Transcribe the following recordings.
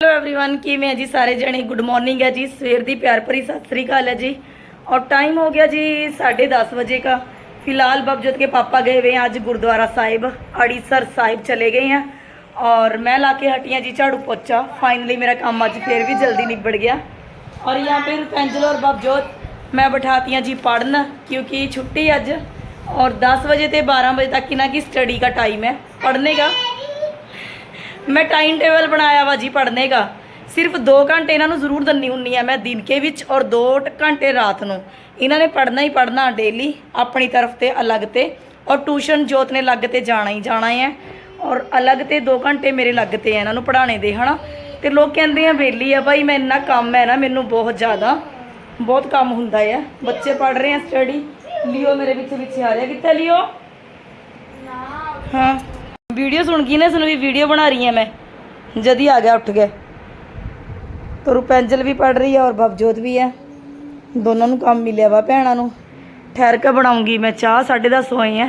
Hello everyone ਕਿਵੇਂ ਹੈ ਜੀ ਸਾਰੇ ਜਣੇ ਗੁੱਡ ਮਾਰਨਿੰਗ ਹੈ ਜੀ ਸਵੇਰ ਦੀ ਪਿਆਰ ਭਰੀ ਸਤਿ ਸ੍ਰੀ ਅਕਾਲ ਹੈ ਜੀ और टाइम हो गया जी साढ़े दस बजे का फिलहाल बबजोत के पापा गए हुए हैं आज गुरुद्वारा साहिब अड़ीसर साहिब चले गए हैं और मैं ला के हटी हाँ जी झाड़ू पोछा फाइनली मेरा काम आज फिर भी जल्दी निबड़ गया और यहाँ पे रुपेंजल और बबजोत मैं बैठाती हूँ जी पढ़न क्योंकि छुट्टी अज और 10 बजे से 12 बजे तक इन्हों की स्टडी का टाइम है पढ़ने का ਮੈਂ ਟਾਈਮ ਟੇਬਲ ਬਣਾਇਆ ਵਾ ਜੀ ਪੜ੍ਹਨੇ ਦਾ। ਸਿਰਫ 2 ਘੰਟੇ ਇਹਨਾਂ ਨੂੰ ਜ਼ਰੂਰ ਦੰਨੀ ਹੁੰਨੀ ਆ ਮੈਂ ਦਿਨ ਕੇ ਵਿੱਚ ਔਰ 2 ਘੰਟੇ ਰਾਤ ਨੂੰ। ਇਹਨਾਂ ਨੇ ਪੜ੍ਹਨਾ ਹੀ ਪੜ੍ਹਨਾ ਡੇਲੀ ਆਪਣੀ ਤਰਫ ਤੇ ਅਲੱਗ ਤੇ। ਔਰ ਟਿਊਸ਼ਨ ਜੋਤ ਨੇ ਲੱਗ ਤੇ ਜਾਣਾ ਹੀ ਜਾਣਾ ਹੈ। ਔਰ ਅਲੱਗ ਤੇ 2 ਘੰਟੇ ਮੇਰੇ ਲੱਗ ਤੇ ਆ ਇਹਨਾਂ ਨੂੰ ਪੜ੍ਹਾਉਣੇ ਦੇ ਹਨਾ? ਤੇ ਲੋਕ ਕਹਿੰਦੇ ਆ ਵੇਲੀ ਆ ਭਾਈ ਮੈਂ ਇੰਨਾ ਕੰਮ ਹੈ ਨਾ ਮੈਨੂੰ ਬਹੁਤ ਜ਼ਿਆਦਾ ਬਹੁਤ ਕੰਮ ਹੁੰਦਾ ਹੈ ਬੱਚੇ ਪੜ੍ਹ ਰਹੇ ਆ ਸਟੱਡੀ ਲਿਓ ਮੇਰੇ ਪਿੱਛੇ ਪਿੱਛੇ ਆ ਰਿਹਾ। ਕਿੱਥੇ ਲਿਓ? ਹਾਂ। ਵੀਡੀਓ ਸੁਣ ਗਈ ਨਾ ਸੁਣ ਵੀ ਵੀਡੀਓ ਬਣਾ ਰਹੀ ਹਾਂ ਮੈਂ ਜਦ ਹੀ ਆ ਗਿਆ ਉੱਠ ਕੇ तो रुपेंजल भी पढ़ रही है और बबजोत भी है दोनों ਨੂੰ ਕੰਮ ਮਿਲਿਆ ਵਾ ਭੈਣਾਂ ਨੂੰ ਠਹਿਰ ਕੇ ਬਣਾਉਂਗੀ ਮੈਂ ਚਾਹ 10:30 ਹੋਏ ਆ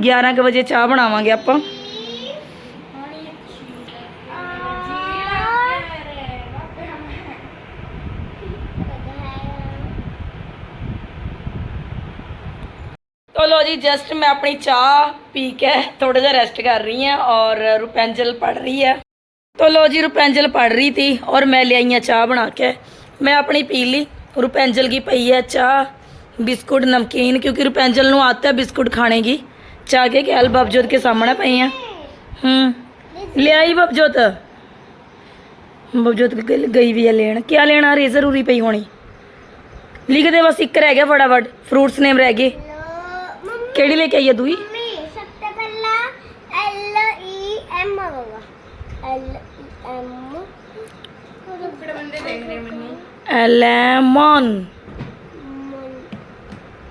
11 ਕੁ ਵਜੇ ਚਾਹ ਬਣਾਵਾਂਗੇ ਆਪਾਂ तो लो जी जस्ट मैं अपनी चाह पी के थोड़ा सा रेस्ट कर रही हैं और रुपेंजल पढ़ रही है तो लो जी रुपेंजल पढ़ रही थी और मैं ले आई हैं चाह बना के मैं अपनी पी ली रुपेंजल की पई है चाह बिस्कुट नमकीन क्योंकि रुपेंजल ਨੂੰ आदत है बिस्कुट खाने की चाह के गैल बबजोत के सामने पई हैं हम्म ले आई बबजोत बबजोत गई गई भी है लेन क्या लेना रेजर उरी पई होनी ਲਿਖ ਦੇ ਬਸ ਇੱਕ ਰਹਿ ਗਿਆ ਫਟਾਫਟ ਫਰੂਟਸ ਨੇਮ ਰਹਿ ਗਏ ਕਿਹੜੀ ਲੈ ਕੇ ਆਈ ਹੈ ਦੂਈ L M M. Lemon.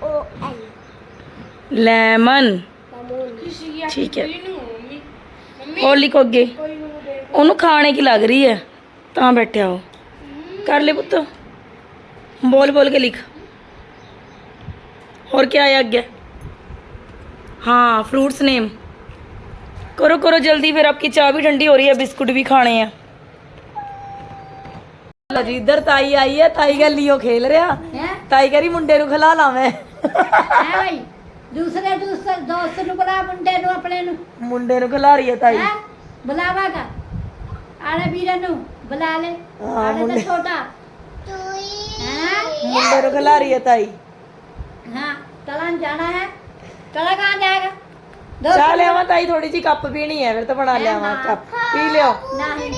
O L. Lemon. ਠੀਕ ਹੈ। ਹੋਰ ਲਿਖੋ ਅੱਗੇ। ਉਹਨੂੰ ਖਾਣੇ ਕੀ ਲੱਗ ਰਹੀ ਹੈ? ਤਾਂ ਬੈਠਿਆ ਉਹ। ਕਰ ਲੈ ਪੁੱਤ। ਬੋਲ ਬੋਲ ਕੇ ਲਿਖ। ਹੋਰ ਕੀ ਆਇਆ ਅੱਗੇ? हाँ फ्रूट्स नेम करो करो जल्दी फिर आपकी चाय भी ठंडी हो रही है बिस्कुट भी खाने हैं लो जी इधर ताई आई है ताई का लियो खेल रहा ਹੈ ਤਾਈ ਕਰੀ ਮੁੰਡੇ ਨੂੰ ਖਿਲਾ ਲਾ ਮੈਂ ਹੈ ਭਾਈ ਦੂਸਰੇ ਦੂਸਰੇ ਦੋਸਤ ਨੂੰ ਬੁਲਾ ਮੁੰਡੇ ਨੂੰ ਆਪਣੇ ਨੂੰ ਮੁੰਡੇ ਨੂੰ ਖਿਲਾ ਰਹੀ ਹੈ ਤਾਈ ਹੈ ਬੁਲਾਵਾਗਾ ਆਲੇ ਵੀਰੇ ਨੂੰ ਬੁਲਾ ਲੈ ਹਾਂ, ਆਲੇ ਤਾਂ ਮੁੰਡੇ। ਛੋਟਾ ਤੁਈ ਹੈ ਮੁੰਡੇ ਨੂੰ ਖਿਲਾ ਰਹੀ ਹੈ ਤਾਈ ਹਾਂ ਤਲਨ ਜਾਣਾ ਹੈ ਤਲਾ ਕਹਾਂ ਜਾਏਗਾ? ਦੋਸਤ ਚਾਹ ਲਿਆਵਾਂ ਤਾਈ ਥੋੜੀ ਜੀ ਕੱਪ ਪੀਣੀ ਹੈ ਫਿਰ ਤਾਂ ਬਣਾ ਲਿਆਵਾਂ ਕੱਪ। ਪੀ ਲਿਓ। ਨਹੀਂ।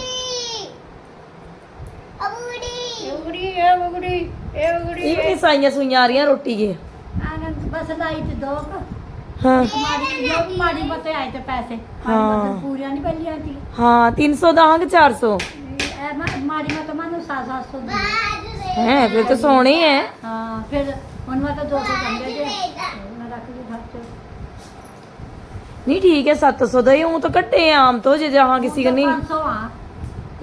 ਅਬੂੜੀ। ਇਹ ਉਗੜੀ ਇਹ ਉਗੜੀ ਇਹ ਉਗੜੀ ਇਹ ਵੀ ਸਾਈਆਂ ਸੁਈਆਂ ਆ ਰਹੀਆਂ ਰੋਟੀ ਕੇ। ਆਨੰਦ ਬਸ ਲਾਈ ਤੇ ਦੋ ਕੁ। ਹਾਂ। ਮਾੜੀ ਜੋ ਮਾੜੀ ਬਤੇ ਆਏ ਤੇ ਪੈਸੇ। ਹਾਂ। ਬਤੇ ਪੂਰੀਆਂ ਨਹੀਂ ਪੱਲੀਆਂ ਸੀ। ਹਾਂ 300 ਦਾਂਗੇ 400 ਇਹ ਮਾ- ਮਾੜੀ ਮਤ ਮਾਨੂੰ 700 ਦੀ। ਹੈ ਫਿਰ ਤਾਂ ਸੋਹਣੇ ਹੈ। ਹਾਂ ਫਿਰ ਹੁਣ ਮੈਂ ਤਾਂ 200 ਚੰਗੇ ਜੇ। ਮੈਂ ਰੱਖ ਲਈ ਨਹੀਂ ਠੀਕ ਹੈ 700 ਦਾ ਹੀ ਹੂੰ ਤਾਂ ਘੱਟੇ ਆ ਆਮ ਤੋਂ ਜੇ ਜਹਾਂ ਕਿਸੇ ਕਨੀ 500 ਆ।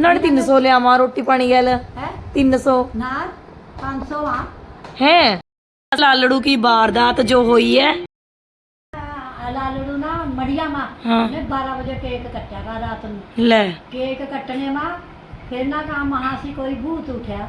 ਨਾਲੇ 300 ਲਿਆਵਾਂ ਰੋਟੀ ਪਾਣੀ ਗੱਲ। ਹੈ? 300 ਨਾਲ 500 ਆ। ਹੈ? ਲਾਲੜੂ ਕੀ ਵਾਰਦਾਤ ਜੋ ਹੋਈ ਹੈ? ਲਾਲੜੂ ਨਾ ਮੜੀਆ ਮਾ ਹਾਂ। ਨੇ 12 ਵਜੇ ਕੇਕ ਕੱਟਿਆ ਗਾ ਰਾਤ ਨੂੰ। ਲੈ। ਕੇਕ ਕੱਟਣੇ ਮਾ ਫਿਰ ਨਾ ਕਾ ਮਹਾ ਸੀ ਕੋਈ ਭੂਤ ਉਠਿਆ।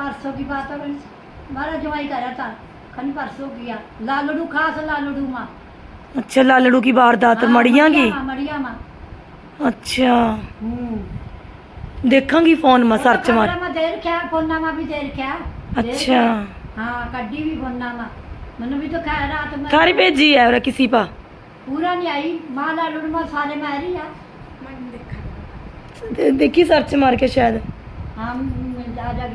परसों की बात है मारा जवाई करा था खन परसों किया लालड़ू खास लालड़ू माँ अच्छा लालड़ू की वारदात मड़िया की मड़िया माँ अच्छा हम्म ਦੇਖਾਂਗੀ ਫੋਨ ਮੈਂ ਸਰਚ ਮਾਰ ਮੈਂ ਦੇ ਰੱਖਿਆ ਫੋਨਾਂ ਮਾ ਵੀ ਦੇ ਰੱਖਿਆ ਦੇ ਅੱਛਾ ਰੱਖਿਆ। ਹਾਂ ਕੱਢੀ ਵੀ ਫੋਨਾਂ ਮਾ ਮੈਨੂੰ ਵੀ ਤਾਂ ਖੈਰ ਰਾਤ ਮੈਂ थारी भेजी है और किसी पा ਪੂਰਾ ਨਹੀਂ ਆਈ ਮਾਂ ਲਾਲੂ ਮਾ ਸਾਰੇ ਮਾਰੀ ਆ दे- देखी सर्च मार के शायद ਹਾਂ ਜਾ ਜਾ ਫਿਰ लालड़ू की खबर ਉਹ ਛੋਕਰੇ ਕਾ ਤਾਂ ਖਨੀ ਮਰ ਗਿਆ ਵਾ ਖਾ ਉਹਨੂੰ ਕਾ ਸਾਰਾ ਮੋਹ ਲਹੂ ਲਵਾਣ ਕਰ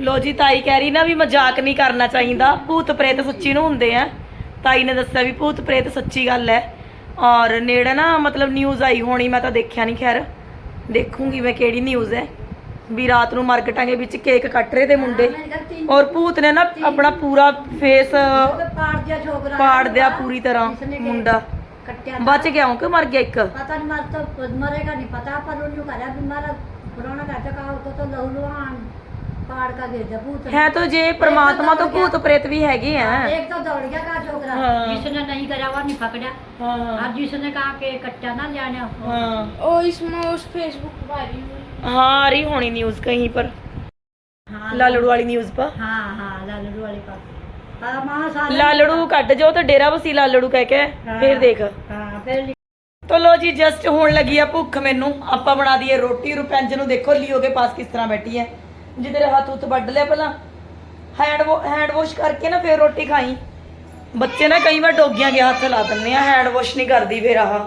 ਲੋ ਜੀ ਤਾਈ ਕਹਿ ਰਹੀ ਨਾ ਵੀ ਮਜ਼ਾਕ ਨਹੀਂ ਕਰਨਾ ਚਾਹੀਦਾ। ਭੂਤ ਪ੍ਰੇਤ ਸੱਚੀ ਨੂੰ ਹੁੰਦੇ ਆ। ਤਾਈ ਨੇ ਦੱਸਿਆ ਵੀ ਭੂਤ ਪ੍ਰੇਤ ਸੱਚੀ ਗੱਲ ਹੈ ਔਰ ਨੇੜੇ ਨਾ ਮਤਲਬ ਨਿਊਜ਼ ਆਈ ਹੋਣੀ ਮੈਂ ਤਾਂ ਦੇਖਿਆ ਨਹੀਂ ਖੈਰ। ਦੇਖੂੰਗੀ ਮੈਂ ਕਿਹੜੀ ਨਿਊਜ਼ ਹੈ ਵੀ ਰਾਤ ਨੂੰ ਮਾਰਕਟਾਂਗੇ ਵਿੱਚ ਕੇਕ ਕੱਟ ਰਹੇ ਤੇ ਮੁੰਡੇ। ਔਰ ਭੂਤ ਨੇ ਨਾ ਆਪਣਾ ਪੂਰਾ ਫੇਸ ਪਾੜ ਦਿਆ ਪੂਰੀ ਤਰ੍ਹਾਂ ਮੁੰਡਾ। ਬਚ ਗਿਆ ਹੂੰ ਕਿ ਮਰ ਗਿਆ ਇੱਕ? पहाड़ का गिर जा भूत ਹੈ ਤਾਂ ਜੇ ਪ੍ਰਮਾਤਮਾ ਤੋਂ ਭੂਤ ਪ੍ਰੇਤ ਵੀ ਹੈਗੇ ਆ एक तो दौड़ गया का छोकरा हाँ। जिसने नहीं करा वो नहीं पकड़ा ਹਾਂ और जिसने कहा कि कट्टा ना जाने हाँ और इसमें उस फेसबुक पर आ रही हूँ हाँ आ रही होनी न्यूज कहीं पर हाँ ਲਾਲੜੂ ਵਾਲੀ ਨਿਊਜ਼ ਪਾ हाँ हाँ लालड़ू वाले पास हाँ वहाँ सारे ਲਾਲੜੂ ਕੱਢ ਜੋ ਤੇ ਡੇਰਾ ਵਸੀ ਲਾਲੜੂ ਕਹਿ ਕੇ ਫਿਰ ਦੇਖ हाँ फिर ਤੋ ਲੋ ਜੀ ਜਸਟ ਹੋਣ ਲੱਗੀ ਆ ਭੁੱਖ ਮੈਨੂੰ ਆਪਾਂ ਬਣਾ ਦਈਏ ਰੋਟੀ ਰੁਪੰਜ ਨੂੰ ਦੇਖੋ ਲਿਓ ਕੇ ਪਾਸ ਕਿਸ ਤਰ੍ਹਾਂ ਬੈਠੀ ਹੈ ਜੇ ਤੇਰੇ ਹੱਥ ਉੱਤ ਵੱਢ ਲਿਆ ਪਹਿਲਾਂ ਹੈਂਡ ਹੈਂਡ ਵਾਸ਼ ਕਰਕੇ ਨਾ ਫੇਰ ਰੋਟੀ ਖਾਈ। ਬੱਚੇ ਨਾ ਕਈ ਵਾਰ ਡੋਗੀਆਂ ਦੇ ਹੱਥ ਲਾ ਦਿੰਦੇ ਆ ਹੈਂਡ ਵਾਸ਼ ਨਹੀਂ ਕਰਦੀ ਫੇਰ ਆਹ।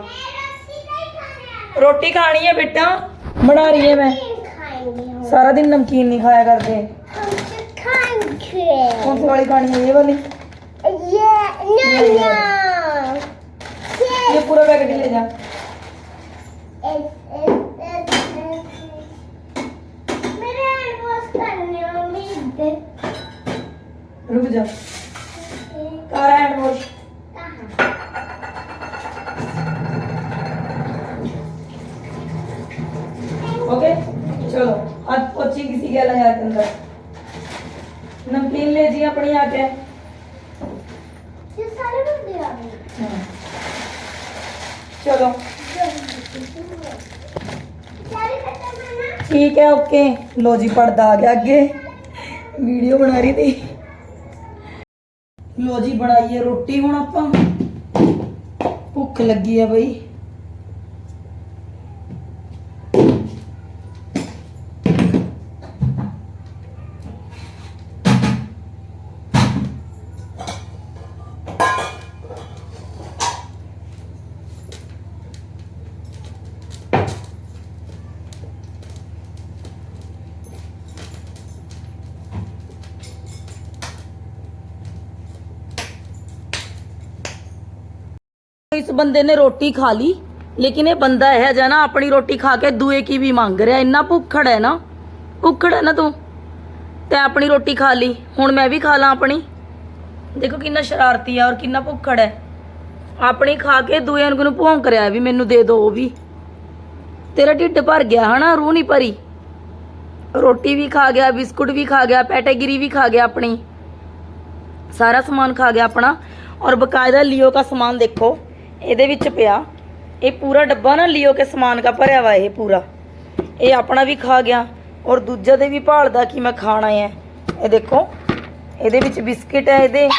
ਰੋਟੀ ਖਾਣੀ ਹੈ ਬੇਟਾ ਬਣਾ ਰਹੀ ਹੈ ਮੈਂ। ਸਾਰਾ ਦਿਨ ਨਮਕੀਨ ਨਹੀਂ ਖਾਇਆ ਕਰਦੇ। ਕੌਣ ਸੀ ਵਾਲੀ ਖਾਣੀ ਹੈ ਇਹ ਵਾਲੀ? ਇਹ ਨਾ ਨਾ ਇਹ ਪੂਰਾ ਪੈਕੇਟ ਲੈ ਜਾ। उम्मीद रुक जा कार हैंड वॉश ओके चलो आज पहुंची किसी के लगा के अंदर नमकीन ले जी अपनी आके ये सारे बंदे आ गए हाँ। चलो सारे खत्म है ना ठीक है ओके लो जी पर्दा आ गया आगे ਵੀਡੀਓ ਬਣਾ ਰਹੀ ਤੀ ਲੋ ਜੀ ਬਣਾਈਏ ਰੋਟੀ ਹੁਣ ਆਪਾਂ। ਭੁੱਖ ਲੱਗੀ ਆ ਬਈ। ਇਸ ਬੰਦੇ ਨੇ ਰੋਟੀ ਖਾ ਲਈ। ਲੇਕਿਨ ਇਹ ਬੰਦਾ ਇਹ ਜਿਹਾ ਨਾ ਆਪਣੀ ਰੋਟੀ ਖਾ ਕੇ ਦੂਏ ਕੀ ਵੀ ਮੰਗ ਰਿਹਾ। ਇੰਨਾ ਭੁੱਖੜ ਹੈ ਨਾ। ਭੁੱਖੜ ਹੈ ਨਾ ਤੂੰ। ਤੇ ਆਪਣੀ ਰੋਟੀ ਖਾ ਲਈ। ਹੁਣ ਮੈਂ ਵੀ ਖਾ ਲਾਂ ਆਪਣੀ। ਦੇਖੋ ਕਿੰਨਾ ਸ਼ਰਾਰਤੀ ਆ ਔਰ ਕਿੰਨਾ ਭੁੱਖੜ ਹੈ। ਆਪਣੀ ਖਾ ਕੇ ਦੂਏ ਨੂੰ ਭੌਂਕ ਰਿਹਾ ਵੀ ਮੈਨੂੰ ਦੇ ਦਿਓ ਉਹ ਵੀ। ਤੇਰਾ ਢਿੱਡ ਭਰ ਗਿਆ ਹਨਾ, ਰੂਹ ਨਹੀਂ ਭਰੀ। ਰੋਟੀ ਵੀ ਖਾ ਗਿਆ, ਬਿਸਕੁਟ ਵੀ ਖਾ ਗਿਆ, ਪੈਟੇਗਰੀ ਵੀ ਖਾ ਗਿਆ ਆਪਣੀ। ਸਾਰਾ ਸਮਾਨ ਖਾ ਗਿਆ ਆਪਣਾ। ਔਰ ਬਕਾਇਦਾ ਲਿਓ ਦਾ ਸਮਾਨ ਦੇਖੋ। ਇਹਦੇ ਵਿੱਚ ਪਿਆ। ਇਹ ਪੂਰਾ ਡੱਬਾ ਨਾ ਲਿਓ ਕੇ ਸਮਾਨ ਕਾ ਭਰਿਆ ਵਾ ਇਹ ਪੂਰਾ। ਇਹ ਆਪਣਾ ਵੀ ਖਾ ਗਿਆ ਔਰ ਦੂਜਾ ਦੇ ਵੀ ਭਾਲਦਾ ਕਿ ਮੈਂ ਖਾਣਾ ਹੈ ਇਹ ਦੇਖੋ ਇਹਦੇ ਵਿੱਚ ਬਿਸਕਿਟ ਹੈ ਇਹਦੇ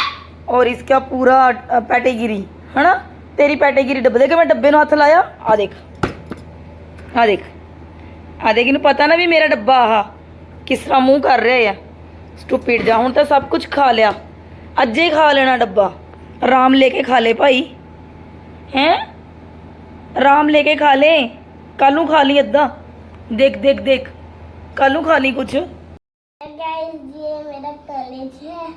ਔਰ ਇਸਕਾ ਪੂਰਾ ਅ, ਪੈਟੇਗਰੀ ਹਨਾ? ਤੇਰੀ ਪੈਟੇਗਰੀ ਡੱਬੇ ਦੇ ਕੇ ਮੈਂ ਡੱਬੇ ਨੂੰ ਹੱਥ ਲਾਇਆ? ਆ ਦੇਖ ਆ ਦੇਖ। ਆ ਦੇਖ ਇਹਨੂੰ ਪਤਾ ਨਾ ਵੀ ਮੇਰਾ ਡੱਬਾ ਆਹ ਕਿਸ ਤਰ੍ਹਾਂ ਮੂੰਹ ਕਰ ਰਿਹਾ ਆ। ਸਟੂਪਿਡ ਜਾ ਹੁਣ ਤਾਂ ਸਭ ਕੁਝ ਖਾ ਲਿਆ। ਅੱਜੇ ਹੀ ਖਾ ਲੈਣਾ ਡੱਬਾ। ਆਰਾਮ ਲੈ ਕੇ ਖਾ ਲੈ ਭਾਈ। हैं? राम लेके खा ले। कालू खा ली अद्दा। देख देख देख। कालू खा ली कुछ। मेरा कॉलेज है।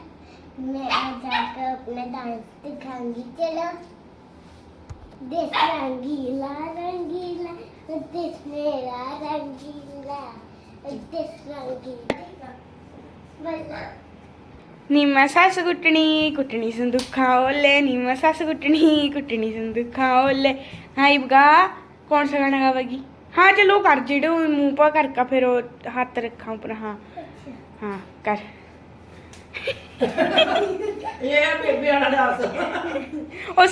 मैं जाकर डांस दिखाऊँगी। चलो। देश रंगीला रंगीला देश मेरा रंगीला देश रंगीला बल्ला। ਨੀਮਾ ਸੱਸ ਕੁੱਟਣੀ ਕੁੱਟਣੀ ਸੰਦੂਖਾਂ ਓਲੇ ਨੀਮਾ ਸੱਸ ਕੁੱਟਣੀ ਕੁੱਟਣੀ ਸੰਦੂਖਾਂ ਓਲੇ ਹਾਈ ਬਗਾ ਕੌਣ ਸਾ ਗਾਣਾ ਗਾਵੇਗੀ ਹਾਂ ਚਲੋ ਕਰ ਜਿਹੜੇ ਉਹ ਮੂੰਹ ਪਾ ਕਰ ਕਾ ਫਿਰ ਉਹ ਹੱਥ ਰੱਖਾਂ ਉੱਪਰ ਹਾਂ। ਹਾਂ ਕਰ। ਇਹ ਬੇਬੇ ਵਾਲਾ ਡਾਂਸ। ਉਹ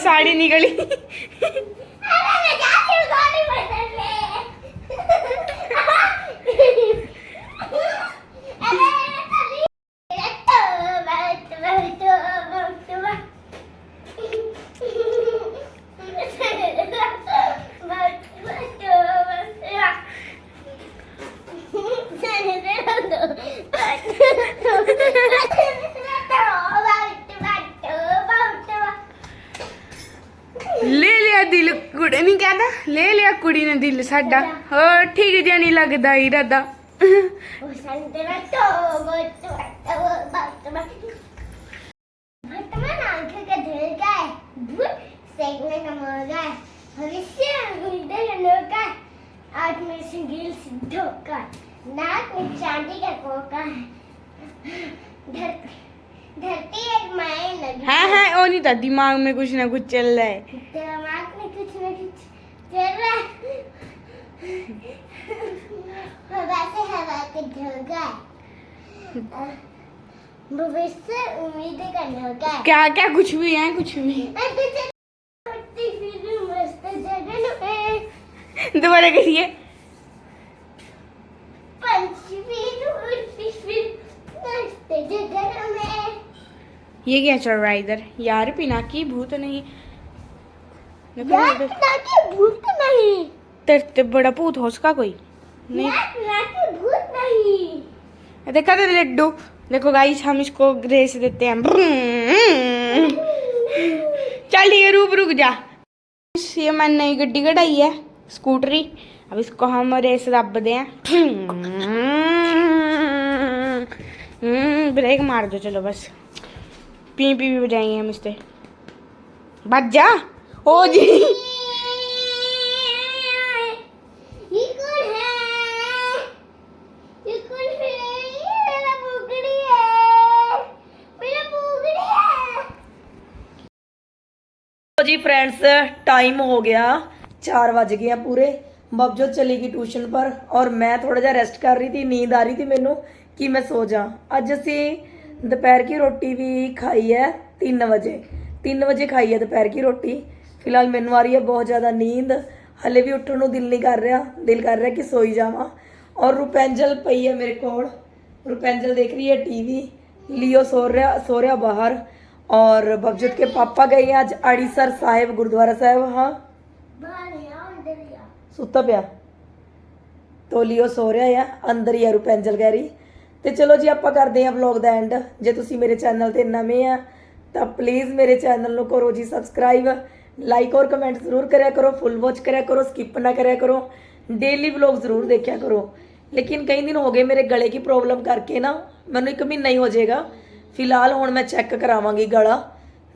ਲੈ ਲਿਆ ਦਿਲ ਕੁੜੇ ਨਹੀਂ ਕਹਿੰਦਾ? ਲੈ ਲਿਆ ਕੁੜੀ ਨੇ ਦਿਲ ਸਾਡਾ। ਹੋਰ ਠੀਕ ਜਿਹਾ ਨਹੀਂ ਲੱਗਦਾ ਇਰਾਦਾ। भविष्य आत्मसंगील सिद्ध होकर नाक में चांदी का कोका है। धरती एक माए लगी हाँ हाँ। वो नहीं था दिमाग में कुछ ना कुछ चल रहा है। दिमाग में कुछ न कुछ चल रहा है। हवा से हवा के झोंका है। भविष्य उम्मीद का झोंका है। क्या क्या कुछ भी है कुछ भी। में दोबारा करिए पंछी फिर उड़ती फिर मस्त जगन में ये क्या चल रहा है इधर? यार पिनाकी भूत नहीं। भूत नहीं। तेरे बड़ा भूत हो उसका कोई? नहीं। भूत नहीं। देखा था लड्डू? देखो गाइस हम इसको ग्रेस देते हैं। चल ठीक है रूप रुक जा। ये मैंने नई गड्डी कटाई है स्कूटरी। अब इसको हम रेस दबते हैं। हम्म, ब्रेक मार दो चलो बस। पी पी भी बजाएँगे हम इससे बच जा। ओ जी। जी फ्रेंड्स टाइम हो गया। चार बज गए पूरे। बबजो चली गई ट्यूशन पर और मैं थोड़ा जा रेस्ट कर रही थी नींद आ रही थी मैनू कि मैं सो जा। अज असी ਦੁਪਹਿਰ ਕੀ ਰੋਟੀ ਵੀ ਖਾਈ ਹੈ 3 ਵਜੇ। 3 ਵਜੇ ਖਾਈ ਹੈ ਦੁਪਹਿਰ ਕੀ ਰੋਟੀ। ਫਿਲਹਾਲ ਮੈਨੂੰ ਆ ਰਹੀ ਹੈ ਬਹੁਤ ਜ਼ਿਆਦਾ ਨੀਂਦ। ਹਲੇ ਵੀ ਉੱਠਣ ਨੂੰ ਦਿਲ ਨਹੀਂ ਕਰ ਰਿਹਾ। ਦਿਲ ਕਰ ਰਿਹਾ ਕਿ ਸੋਈ ਜਾਵਾਂ। ਔਰ ਰੁਪੈਂਜਲ ਪਈ ਹੈ ਮੇਰੇ ਕੋਲ। ਰੁਪੈਂਜਲ ਦੇਖ ਰਹੀ ਹੈ ਟੀਵੀ। ਲਿਓ ਸੋ ਰਿਹਾ ਸੋ ਰਿਹਾ ਬਾਹਰ। ਔਰ ਬਬਜਤ ਕੇ ਪਾਪਾ ਗਏ ਅੱਜ ਅੜੀਸਰ ਸਾਹਿਬ ਗੁਰਦੁਆਰਾ ਸਾਹਿਬ। ਹਾਂ। ਸੁੱਤਾ ਪਿਆ। ਤੋ ਲਿਓ ਸੋ ਰਿਹਾ ਆ ਅੰਦਰ ਹੀ ਆ ਰੁਪੈਂਜਲ ਕਹਿ ਰਹੀ। ਤੇ ਚਲੋ ਜੀ, ਆਪਾਂ ਕਰਦੇ ਹਾਂ ਵਲੌਗ ਦਾ ਐਂਡ ਜੇ ਤੁਸੀਂ ਮੇਰੇ ਚੈਨਲ ਤੇ ਨਵੇਂ ਆ, ਤਾਂ ਪਲੀਜ਼ ਮੇਰੇ ਚੈਨਲ ਨੂੰ ਕਰੋ ਜੀ ਸਬਸਕ੍ਰਾਈਬ ਲਾਈਕ ਔਰ ਕਮੈਂਟ ਜ਼ਰੂਰ ਕਰਿਆ ਕਰੋ ਫੁੱਲ ਵਾਚ ਕਰਿਆ ਕਰੋ ਸਕਿਪ ਨਾ ਕਰਿਆ ਕਰੋ। ਡੇਲੀ ਵਲੌਗ ਜ਼ਰੂਰ ਦੇਖਿਆ ਕਰੋ। ਲੇਕਿਨ ਕਈ ਦਿਨ ਹੋ ਗਏ ਮੇਰੇ ਗਲੇ ਦੀ ਪ੍ਰੋਬਲਮ ਕਰਕੇ ਨਾ, ਮੈਨੂੰ ਇੱਕ ਮਹੀਨਾ ਹੀ ਹੋ ਜਾਏਗਾ। ਫਿਲਹਾਲ ਹੁਣ ਮੈਂ ਚੈੱਕ ਕਰਾਵਾਂਗੀ ਗਲਾ।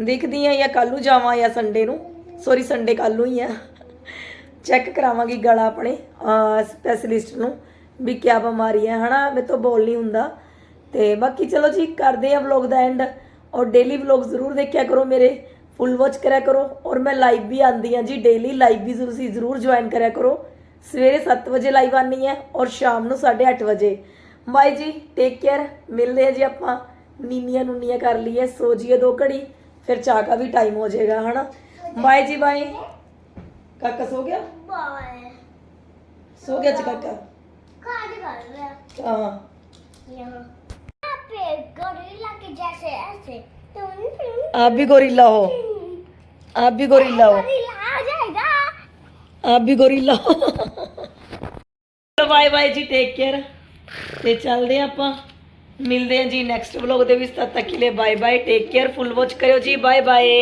ਦੇਖਦੀ ਆ ਜਾਂ ਕੱਲ ਨੂੰ ਜਾਵਾਂ ਜਾਂ ਸੰਡੇ ਨੂੰ। ਸੌਰੀ ਸੰਡੇ ਕੱਲ ਨੂੰ ਹੀ ਆ। ਚੈੱਕ ਕਰਾਵਾਂਗੀ ਗਲਾ ਆਪਣੇ ਸਪੈਸ਼ਲਿਸਟ ਨੂੰ। ਵੀ ਕਿਆ ਬਿਮਾਰੀ ਹੈ ਹਨਾ? ਮੇਰੇ ਤੋਂ ਬੋਲ ਨਹੀਂ ਹੁੰਦਾ। ਤੇ ਬਾਕੀ ਚਲੋ ਜੀ ਕਰਦੇ ਆ ਵਲੌਗ ਦਾ ਐਂਡ ਔਰ ਡੇਲੀ ਵਲੌਗ ਜ਼ਰੂਰ ਦੇਖਿਆ ਕਰੋ ਮੇਰੇ। ਫੁੱਲ ਵਾਚ ਕਰਿਆ ਕਰੋ। ਔਰ ਮੈਂ ਲਾਈਵ ਵੀ ਆਂਦੀ ਆ ਜੀ ਡੇਲੀ ਲਾਈਵ ਵੀ ਤੁਸੀਂ ਜ਼ਰੂਰ ਜੁਆਇਨ ਕਰਿਆ ਕਰੋ। ਸਵੇਰੇ 7 ਵਜੇ ਲਾਈਵ ਆਨੀ ਹੈ ਔਰ ਸ਼ਾਮ ਨੂੰ 8:30 ਵਜੇ। ਬਾਈ ਜੀ ਟੇਕ ਕੇਅਰ ਮਿਲਦੇ ਆ ਜੀ ਆਪਾਂ। ਨੀਨੀਆਂ ਨੂਨੀਆਂ ਕਰ ਲਈਏ। ਸੋ ਜੀਏ ਦੋ ਘੜੀ। ਫਿਰ ਚਾਹ ਕਾ ਵੀ ਟਾਈਮ ਹੋ ਜਾਏਗਾ ਹਨਾ? ਬਾਈ ਜੀ ਬਾਈ। ਕਾਕਾ ਸੋ ਗਿਆ? ਬਾਏ। ਸੋ ਗਿਆ ਜੀ ਕਾਕਾ। के जैसे ऐसे तुम आप भी गोरिल्ला हो आप भी गोरिल्ला हो गोरिल्ला आ जाएगा आप भी गोरिल्ला हो ਚਲੋ ਬਾਏ ਬਾਏ ਜੀ ਟੇਕ ਕੇਅਰ ਤੇ ਚੱਲਦੇ ਹਾਂ ਆਪਾਂ ਮਿਲਦੇ ਹਾਂ ਜੀ ਨੈਕਸਟ ਵਲੌਗ ਦੇ ਵਿੱਚ ਤਦ ਤੱਕ ਕੇ ਲਈ bye bye take care full watch ਕਰਿਓ ਜੀ ਬਾਏ ਬਾਏ